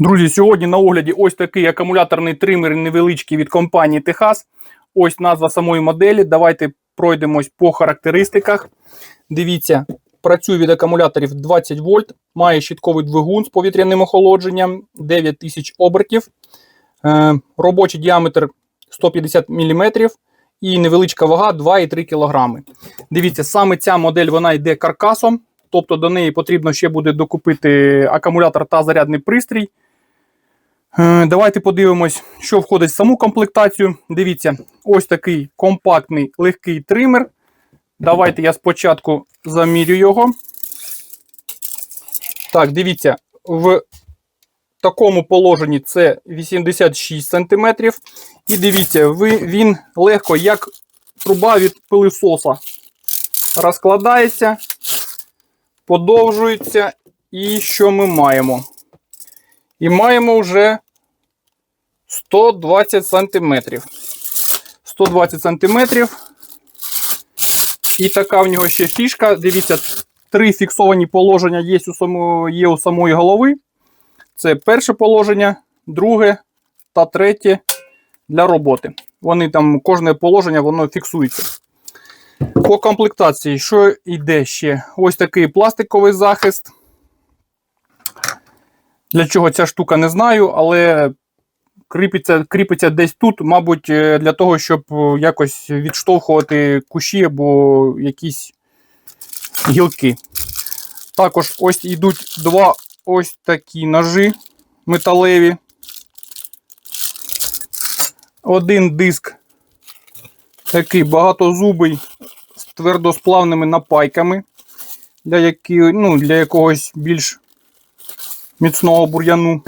Друзі, сьогодні на огляді ось такий акумуляторний тример невеличкий від компанії Техас. Ось назва самої моделі. Давайте пройдемось по характеристиках. Дивіться, працює від акумуляторів 20 вольт, має щитковий двигун з повітряним охолодженням, 9000 обертів, е, робочий діаметр 150 мм і невеличка вага 2,3 кг. Дивіться, саме ця модель вона йде каркасом. Тобто до неї потрібно ще буде докупити акумулятор та зарядний пристрій. Е, Давайте подивимось, що входить в саму комплектацію. Дивіться, ось такий компактний легкий тример. Давайте я спочатку замірю його. Так, дивіться, в такому положенні це 86 см. І дивіться, він легко, як труба від пилисоса, розкладається, подовжується. І що ми маємо? І маємо вже 120 сантиметрів. 120 сантиметрів. І така в нього ще фішка. Дивіться, три фіксовані положення є у, само, є у самої голови. Це перше положення, друге та третє для роботи. Вони там, кожне положення воно фіксується. По комплектації, що йде ще? Ось такий пластиковий захист. Для чого ця штука не знаю, але кріпиться, кріпиться десь тут, мабуть, е, для того, щоб е, якось відштовхувати кущі або якісь гілки. Також ось йдуть два ось такі ножі металеві. Один диск такий багатозубий з твердосплавними напайками для, які, ну, для якогось більш міцного бур'яну.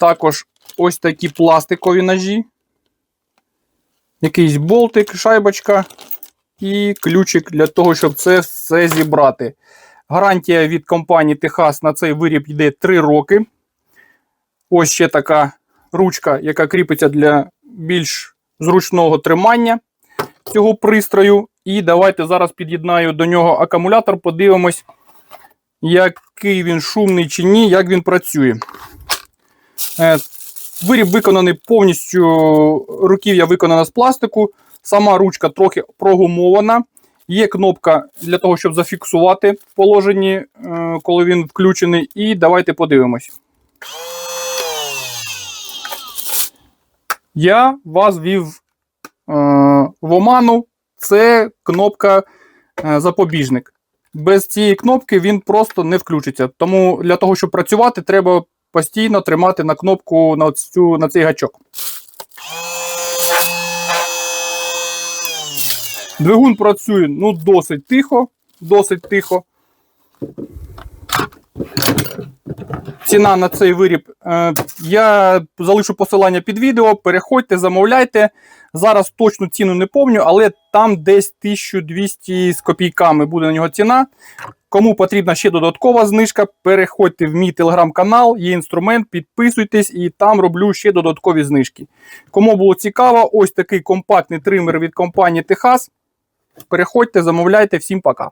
Також ось такі пластикові ножі. Якийсь болтик, шайбочка і ключик для того, щоб це все зібрати. Гарантія від компанії Техас на цей виріб йде 3 роки. Ось ще така ручка, яка кріпиться для більш зручного тримання цього пристрою. І давайте зараз під'єднаю до нього акумулятор, подивимось, який він шумний чи ні, як він працює. Е, Виріб виконаний повністю, руків'я виконана з пластику. Сама ручка трохи прогумована. Є кнопка для того, щоб зафіксувати в положенні, е, коли він включений. І давайте подивимось. Я вас вів е, в оману. Це кнопка запобіжник. Без цієї кнопки він просто не включиться. Тому для того, щоб працювати, треба постійно тримати на кнопку на, цю, на цей гачок. Двигун працює ну, досить тихо, досить тихо. Ціна на цей виріб. Е, я залишу посилання під відео. Переходьте, замовляйте. Зараз точну ціну не помню, але там десь 1200 з копійками буде на нього ціна. Кому потрібна ще додаткова знижка, переходьте в мій телеграм-канал, є інструмент, підписуйтесь і там роблю ще додаткові знижки. Кому було цікаво, ось такий компактний тример від компанії Техас. Переходьте, замовляйте. Всім пока.